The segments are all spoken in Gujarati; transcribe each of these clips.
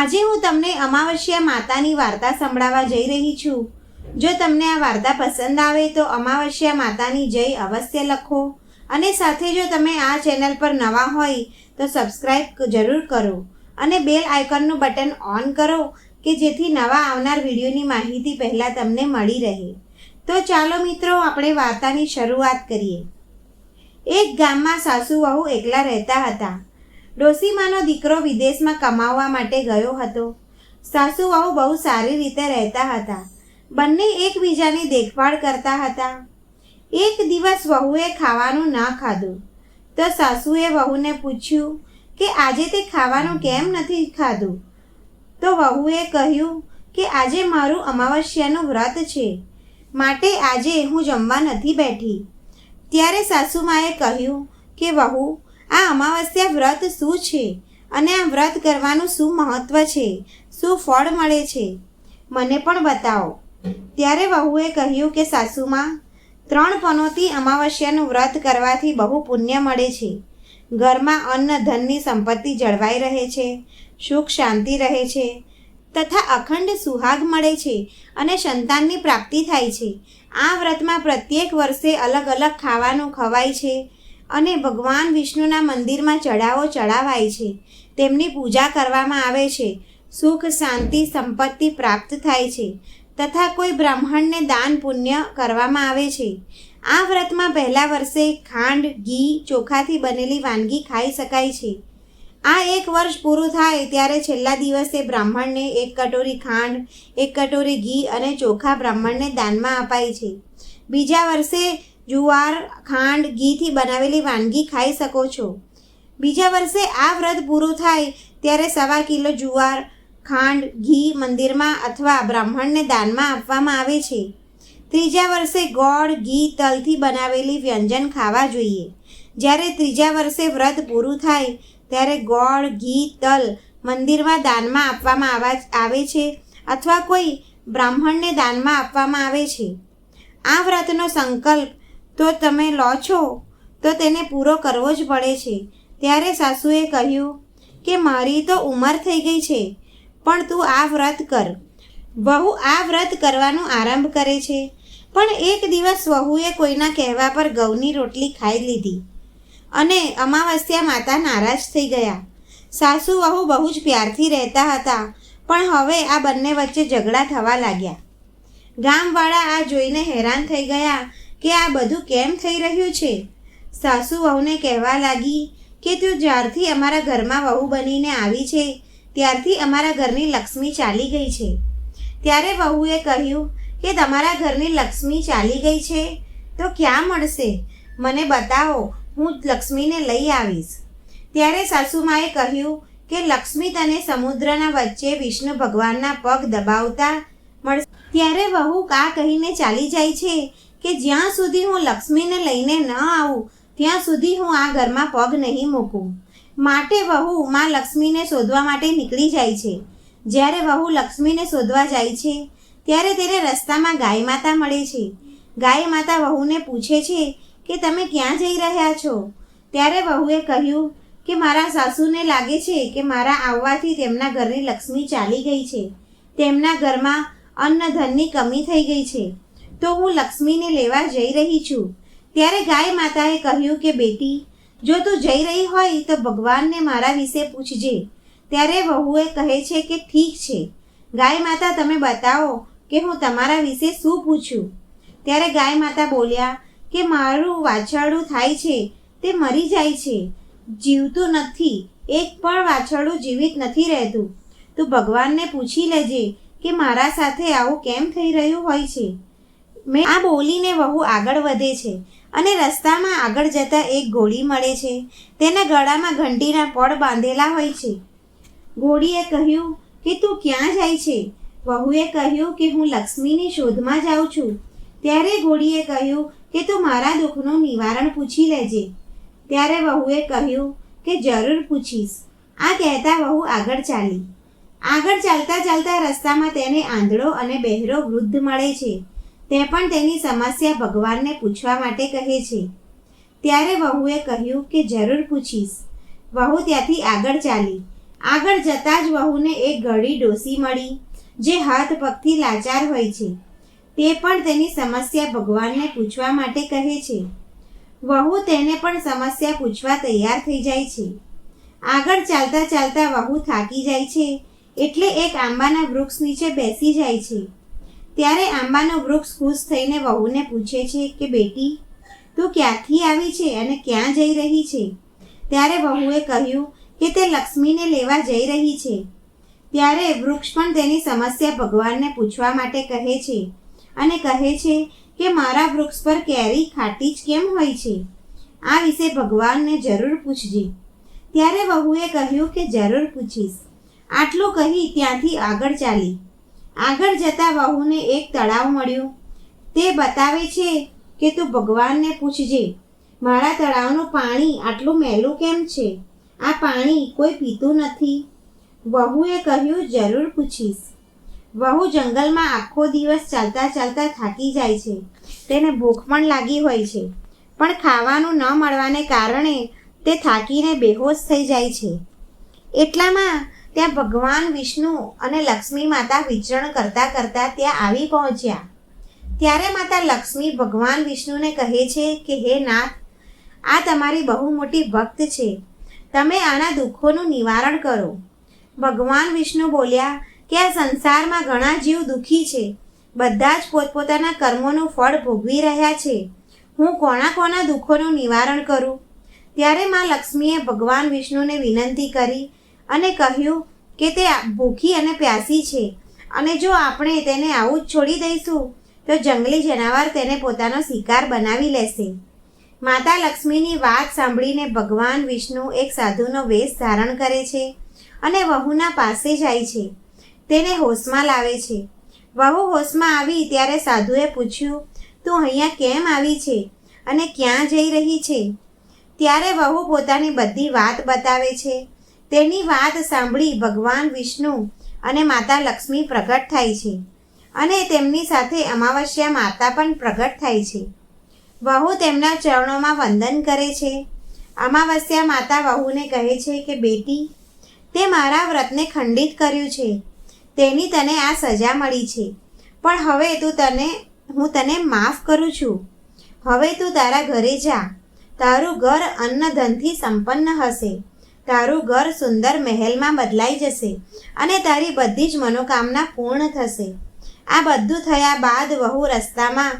આજે હું તમને અમાવસ્યા માતાની વાર્તા સંભળાવવા જઈ રહી છું. જો તમને આ વાર્તા પસંદ આવે તો અમાવસ્યા માતાની જય અવશ્ય લખો. અને સાથે જો તમે આ ચેનલ પર નવા હોય તો સબસ્ક્રાઈબ જરૂર કરો અને બેલ આઇકનનું બટન ઓન કરો કે જેથી નવા આવનાર વિડીયોની માહિતી પહેલાં તમને મળી રહે. તો ચાલો મિત્રો, આપણે વાર્તાની શરૂઆત કરીએ. એક ગામમાં સાસુ વહુ એકલા રહેતા હતા. ડોસીમાનો દીકરો વિદેશમાં કમાવવા માટે ગયો હતો. સાસુવાઓ બહુ સારી રીતે રહેતા હતા. બંને એકબીજાની દેખભાળ કરતા હતા. એક દિવસ વહુએ ખાવાનું ના ખાધું. તો સાસુએ વહુને પૂછ્યું કે આજે તે ખાવાનું કેમ નથી ખાધું? તો વહુએ કહ્યું કે આજે મારું અમાવસ્યાનું વ્રત છે. માટે આજે હું જમવા નથી બેઠી. ત્યારે સાસુમાએ કહ્યું કે વહુ આ અમાવસ્યા વ્રત શું છે? અને આ વ્રત કરવાનું શું મહત્વ છે? શું ફળ મળે છે? મને પણ બતાવો. ત્યારે વહુએ કહ્યું કે, સાસુમાં, ત્રણ પનોતી અમાવસ્યાનું વ્રત કરવાથી બહુ પુણ્ય મળે છે. ઘરમાં અન્ન, ધનની સંપત્તિ જળવાઈ રહે છે, સુખ શાંતિ રહે છે, તથા અખંડ સુહાગ મળે છે અને સંતાનની પ્રાપ્તિ થાય છે. આ વ્રતમાં પ્રત્યેક વર્ષે અલગ અલગ ખાવાનું ખવાય છે. અને ભગવાન વિષ્ણુના મંદિરમાં ચડાવો ચડાવાય છે. તેમની પૂજા કરવામાં આવે છે. સુખ, શાંતિ, સંપત્તિ પ્રાપ્ત થાય છે. તથા કોઈ બ્રાહ્મણને દાન પુણ્ય કરવામાં આવે છે. આ વ્રતમાં પહેલા વર્ષે ખાંડ, ઘી, ચોખાથી બનેલી વાનગી ખાઈ શકાય છે. આ એક વર્ષ પૂરું થાય ત્યારે છેલ્લા દિવસે બ્રાહ્મણને એક કટોરી ખાંડ, એક કટોરી ઘી અને ચોખા બ્રાહ્મણને દાનમાં અપાય છે. બીજા વર્ષે જુવાર, ખાંડ, ઘીથી બનાવેલી વાનગી ખાઈ શકો છો. બીજા વર્ષે આ વ્રત પૂરું થાય ત્યારે સવા કિલો જુવાર, ખાંડ, ઘી મંદિરમાં અથવા બ્રાહ્મણને દાનમાં આપવામાં આવે છે. ત્રીજા વર્ષે ગોળ, ઘી, તલથી બનાવેલી વ્યંજન ખાવા જોઈએ. જ્યારે ત્રીજા વર્ષે વ્રત પૂરું થાય ત્યારે ગોળ, ઘી, તલ મંદિરમાં દાનમાં આપવામાં આવા છે અથવા કોઈ બ્રાહ્મણને દાનમાં આપવામાં આવે છે. આ વ્રતનો સંકલ્પ તો તમે લો છો. તો તેને પૂરો કરવો જ પડે છે. ત્યારે સાસુએ કહ્યું કે મારી તો ઉંમર થઈ ગઈ છે, પણ તું આ વ્રત કર. વહુ આ વ્રત કરવાનો આરંભ કરે છે. પણ એક દિવસ વહુએ કોઈના કહેવા પર ઘઉંની રોટલી ખાઈ લીધી અને અમાવસ્યા માતા નારાજ થઈ ગયા. સાસુ વહુ બહુ જ પ્યારથી રહેતા હતા, પણ હવે આ બંને વચ્ચે ઝઘડા થવા લાગ્યા. ગામવાળા આ જોઈને હેરાન થઈ ગયા કે આ બધું કેમ થઈ રહ્યું છે? સાસુ વહુને કહેવા લાગી કે તું જ્યારથી અમારા ઘરમાં વહુ બનીને આવી છે, ત્યારથી અમારા ઘરની લક્ષ્મી ચાલી ગઈ છે. ત્યારે વહુએ કહ્યું કે તમારા ઘરની લક્ષ્મી ચાલી ગઈ છે? તો ક્યાં મળશે? મને બતાવો, હું લક્ષ્મીને લઈ આવીશ. ત્યારે સાસુમાએ કહ્યું કે લક્ષ્મી તને સમુદ્રના વચ્ચે વિષ્ણુ ભગવાનના પગ દબાવતા મળશે. ત્યારે વહુ કા કહીને ચાલી જાય છે? કે જ્યાં સુધી હું લક્ષ્મીને લઈને ન આવું, ત્યાં સુધી હું આ ઘરમાં પગ નહીં મૂકું. માટે વહુ માં લક્ષ્મીને શોધવા માટે નીકળી જાય છે. જ્યારે વહુ લક્ષ્મીને શોધવા જાય છે, ત્યારે તેને રસ્તામાં ગાય માતા મળે છે. ગાય માતા વહુને પૂછે છે કે તમે ક્યાં જઈ રહ્યા છો? ત્યારે વહુએ કહ્યું કે મારા સાસુને લાગે છે કે મારા આવવાથી તેમના ઘરની લક્ષ્મી ચાલી ગઈ છે. તેમના ઘરમાં અન્નધનની કમી થઈ ગઈ છે. તો હું લક્ષ્મીને લેવા જઈ રહી છું. ત્યારે ગાય માતાએ કહ્યું કે, બેટી, જો તું જઈ રહી હોય તો ભગવાનને મારા વિશે પૂછજે. ત્યારે વહુએ કહે છે કે, ઠીક છે. ગાય માતા, તમે બતાવો કે હું તમારા વિશે શું પૂછું? ત્યારે ગાય માતા બોલ્યા કે, મારું વાછરડું થાય છે, તે મરી જાય છે. જીવતું નથી. એક પણ વાછરડું જીવિત નથી રહેતું. તું ભગવાનને પૂછી લેજે કે મારા સાથે આવું કેમ થઈ રહ્યું હોય છે? મેં આ બોલીને વહુ આગળ વધે છે અને રસ્તામાં આગળ જતાં એક ઘોડી મળે છે. તેના ગળામાં ઘંટીના પડ બાંધેલા હોય છે. ઘોડીએ કહ્યું કે તું ક્યાં જાય છે? વહુએ કહ્યું કે હું લક્ષ્મીની શોધમાં જાઉં છું. ત્યારે ઘોડીએ કહ્યું કે તું મારા દુઃખનું નિવારણ પૂછી લેજે. ત્યારે વહુએ કહ્યું કે જરૂર પૂછીશ. આ કહેતા વહુ આગળ ચાલી. આગળ ચાલતા ચાલતા રસ્તામાં તેને આંધળો અને બહેરો વૃદ્ધ મળે છે. તે પણ તેની સમસ્યા ભગવાનને પૂછવા માટે કહે છે. ત્યારે વહુએ કહ્યું કે જરૂર પૂછીશ. વહુ ત્યાંથી આગળ ચાલી. આગળ જતાં જ વહુને એક ઘડી ડોસી મળી, જે હાથ પગથી લાચાર હોય છે. તે પણ તેની સમસ્યા ભગવાનને પૂછવા માટે કહે છે. વહુ તેને પણ સમસ્યા પૂછવા તૈયાર થઈ જાય છે. આગળ ચાલતા ચાલતા વહુ થાકી જાય છે, એટલે એક આંબાના વૃક્ષ નીચે બેસી જાય છે. ત્યારે આંબાનો વૃક્ષ ખુશ થઈને વહુને પૂછે છે કે, બેટી, તું ક્યાંથી આવી છે અને ક્યાં જઈ રહી છે? ત્યારે વહુએ કહ્યું કે, તે લક્ષ્મીને લેવા જઈ રહી છે. ત્યારે વૃક્ષ પણ તેની સમસ્યા ભગવાનને પૂછવા માટે કહે છે અને કહે છે કે, મારા વૃક્ષ પર કેરી ખાટી જ કેમ હોય છે? આ વિશે ભગવાનને જરૂર પૂછજે. ત્યારે વહુએ કહ્યું કે, જરૂર પૂછીશ. આટલું કહી ત્યાંથી આગળ ચાલી. આગળ જતા વહુને એક તળાવ મળ્યું. તે બતાવે છે કે તું ભગવાનને પૂછજે, મારા તળાવનું પાણી આટલું મેલું કેમ છે? આ પાણી કોઈ પીતું નથી. વહુએ કહ્યું, જરૂર પૂછીશ. વહુ જંગલમાં આખો દિવસ ચાલતા ચાલતા થાકી જાય છે. તેને ભૂખ પણ લાગી હોય છે. પણ ખાવાનું ન મળવાને કારણે તે થાકીને બેહોશ થઈ જાય છે. એટલામાં ત્યાં ભગવાન, વિષ્ણુ અને લક્ષ્મી માતા વિચરણ કરતા કરતા ત્યાં આવી પહોંચ્યા. ત્યારે માતા લક્ષ્મી ભગવાન વિષ્ણુને કહે છે કે, હે નાથ, આ તમારી બહુ મોટી ભક્ત છે. તમે આના દુઃખોનું નિવારણ કરો. ભગવાન વિષ્ણુ બોલ્યા, કે આ સંસારમાં ઘણા જીવ દુઃખી છે. બધા જ પોતપોતાના કર્મોનું ફળ ભોગવી રહ્યા છે. હું કોના કોના દુઃખોનું નિવારણ કરું? ત્યારે માં લક્ષ્મીએ ભગવાન વિષ્ણુને વિનંતી કરી અને કહ્યું કે તે ભૂખી અને પ્યાસી છે. અને જો આપણે તેને આવું જ છોડી દઈશું, તો જંગલી જનાવર તેને પોતાનો શિકાર બનાવી લેશે. માતા લક્ષ્મીની વાત સાંભળીને ભગવાન વિષ્ણુ એક સાધુનો વેશ ધારણ કરે છે અને વહુના પાસે જાય છે. તેને હોશમાં લાવે છે. વહુ હોશમાં આવી ત્યારે સાધુએ પૂછ્યું, તું અહીંયા કેમ આવી છે અને ક્યાં જઈ રહી છે? ત્યારે વહુ પોતાની બધી વાત બતાવે છે. તેની વાત સાંભળી ભગવાન વિષ્ણુ અને માતા લક્ષ્મી પ્રગટ થાય છે. અને તેમની સાથે અમાવસ્યા માતા પણ પ્રગટ થાય છે. વહુ તેમના ચરણોમાં વંદન કરે છે. અમાવસ્યા માતા વહુને કહે છે કે, બેટી, તે મારા વ્રતને ખંડિત કર્યું છે. તેની તને આ સજા મળી છે. પણ હવે તું તને, હું તને માફ કરું છું. હવે તું તારા ઘરે જા. તારું ઘર અન્ન ધનથી સંપન્ન હશે. તારું ઘર સુંદર મહેલમાં બદલાઈ જશે અને તારી બધી જ મનોકામના પૂર્ણ થશે. આ બધું થયા બાદ વહુ રસ્તામાં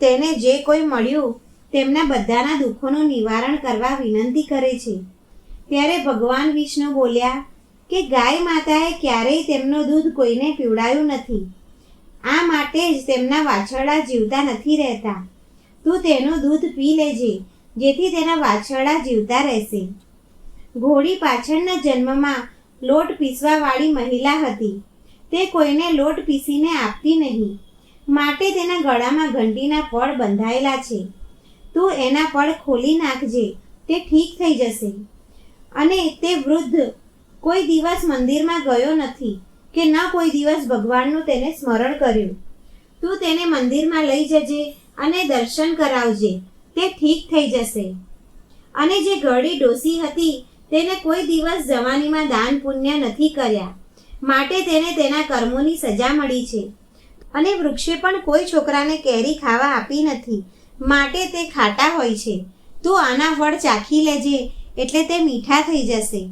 તેને જે કોઈ મળ્યું, તેમના બધાના દુઃખોનું નિવારણ કરવા વિનંતી કરે છે. ત્યારે ભગવાન વિષ્ણુ બોલ્યા કે ગાય માતાએ ક્યારેય તેમનું દૂધ કોઈને પીવડાયું નથી. આ માટે જ તેમના વાછરડા જીવતા નથી રહેતા. તું તેનું દૂધ પી લેજે, જેથી તેના વાછરડા જીવતા રહેશે. ઘોડી પાછળના જન્મમાં લોટ પીસવાવાળી મહિલા હતી. તે કોઈને લોટ પીસીને આપતી નહીં. માટે તેના ગળામાં ઘંટીના પળ બંધાયેલા છે. તું એના પળ ખોલી નાખજે, તે ઠીક થઈ જશે. અને તે વૃદ્ધ કોઈ દિવસ મંદિરમાં ગયો નથી કે ન કોઈ દિવસ ભગવાનનું તેને સ્મરણ કર્યું. તું તેને મંદિરમાં લઈ જજે અને દર્શન કરાવજે, તે ઠીક થઈ જશે. અને જે ઘડી ડોસી હતી તેને કોઈ દિવસ જવાનીમાં દાન પુણ્ય નથી કર્યા. માટે તેને તેના કર્મોની સજા મળી છે. અને વૃક્ષે પણ કોઈ છોકરાને કેરી ખાવા આપી નથી. માટે તે ખાટા હોય છે. તું આના ફળ ચાખી લેજે, એટલે તે મીઠા થઈ જશે.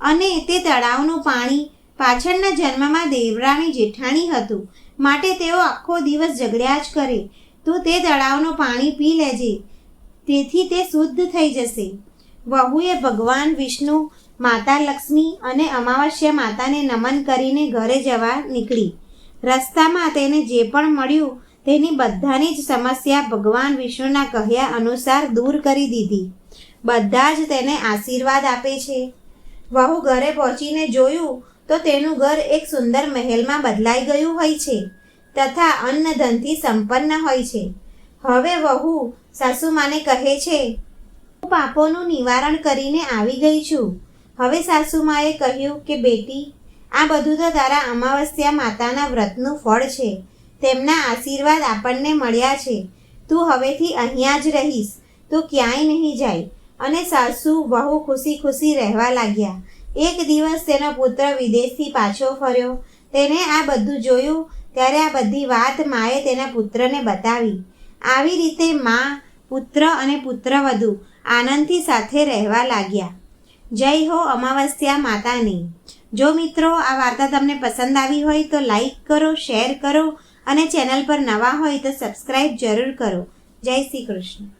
અને તે તળાવનું પાણી પાછળના જન્મમાં દેવરાણી જેઠાણી હતું. માટે તેઓ આખો દિવસ ઝઘડ્યા જ કરે. તું તે તળાવનું પાણી પી લેજે. તેથી તે શુદ્ધ થઈ જશે. વહુએ ભગવાન વિષ્ણુ, માતા લક્ષ્મી અને અમાવસ્યા માતાને નમન કરીને ઘરે જવા નીકળી. રસ્તામાં તેને જે પણ મળ્યું તેની બધાની જ સમસ્યા ભગવાન વિષ્ણુના કહ્યા અનુસાર દૂર કરી દીધી. બધા જ તેને આશીર્વાદ આપે છે. વહુ ઘરે પહોંચીને જોયું તો તેનું ઘર એક સુંદર મહેલમાં બદલાઈ ગયું હોય છે તથા અન્ન ધનથી સંપન્ન હોય છે. હવે વહુ સાસુમાને કહે છે હું પાપોનું નિવારણ કરીને આવી ગઈ છું. હવે સાસુમાએ કહ્યું કે, બેટી, આ બધું તો તારા અમાવસ્યા માતાના વ્રતનું ફળ છે. તેમના આશીર્વાદ આપણને મળ્યા છે. તું હવેથી અહીંયા જ રહીશ. તું ક્યાંય નહીં જાય. અને સાસુ વહુ ખુશી ખુશી રહેવા લાગ્યા. એક દિવસ તેનો પુત્ર વિદેશથી પાછો ફર્યો. તેને આ બધું જોયું ત્યારે આ બધી વાત માએ તેના પુત્રને બતાવી. આવી રીતે મા, પુત્ર અને પુત્રવધુ આનંદથી સાથે રહેવા લાગ્યા. જય હો અમાવસ્યા માતાની. જો મિત્રો, આ વાર્તા તમને પસંદ આવી હોય તો લાઈક કરો, શેર કરો અને ચેનલ પર નવા હોય તો સબસ્ક્રાઈબ જરૂર કરો. જય શ્રી કૃષ્ણ.